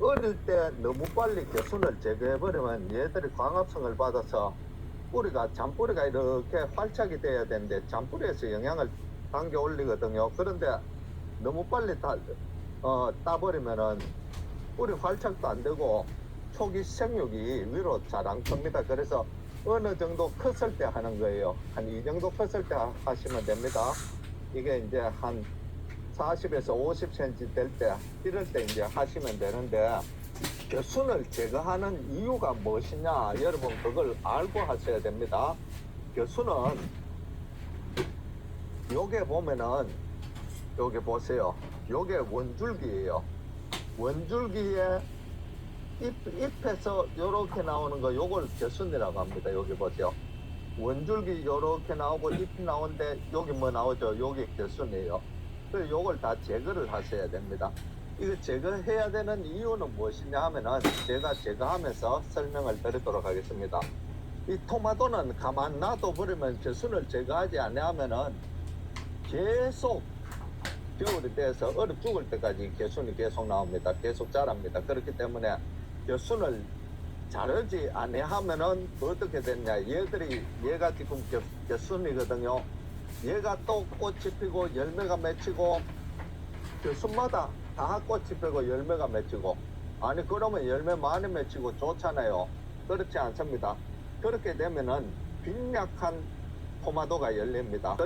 어릴 때 너무 빨리 개순을 제거해버리면 얘들이 광합성을 받아서 뿌리가 잔뿌리가 이렇게 활착이 돼야 되는데 잔뿌리에서 영양을 당겨 올리거든요. 그런데 너무 빨리 다, 어, 따버리면은 뿌리 활착도 안 되고 초기 생육이 위로 잘 안 큽니다. 그래서 어느 정도 컸을 때 하는 거예요. 한 이 정도 컸을 때 하- 하시면 됩니다. 이게 이제 한 40에서 50cm 될 때, 이럴 때 이제 하시면 되는데, 겨순을 제거하는 이유가 무엇이냐? 여러분, 그걸 알고 하셔야 됩니다. 겨순은, 요게 보면은, 요게 보세요. 요게 원줄기예요. 원줄기에 잎, 잎에서 요렇게 나오는 거, 요걸 겨순이라고 합니다. 여기 보세요. 원줄기 요렇게 나오고 잎이 나오는데, 여기 뭐 나오죠? 여기 겨순이에요. 그래서 요걸 다 제거를 하셔야 됩니다. 이거 제거해야 되는 이유는 무엇이냐 하면은 제가 제거하면서 설명을 드리도록 하겠습니다. 이 토마토는 가만 놔둬 버리면 겨순을 제거하지 않으면은 계속 겨울이 돼서 얼어 죽을 때까지 겨순이 계속 나옵니다. 계속 자랍니다. 그렇기 때문에 겨순을 자르지 아니하면은 어떻게 됐냐? 얘들이 얘가 지금 겨, 겨순이거든요. 얘가 또 꽃이 피고 열매가 맺히고 겨순마다 다 꽃이 피고 열매가 맺히고 아니 그러면 열매 많이 맺히고 좋잖아요. 그렇지 않습니다. 그렇게 되면은 빈약한 토마토가 열립니다.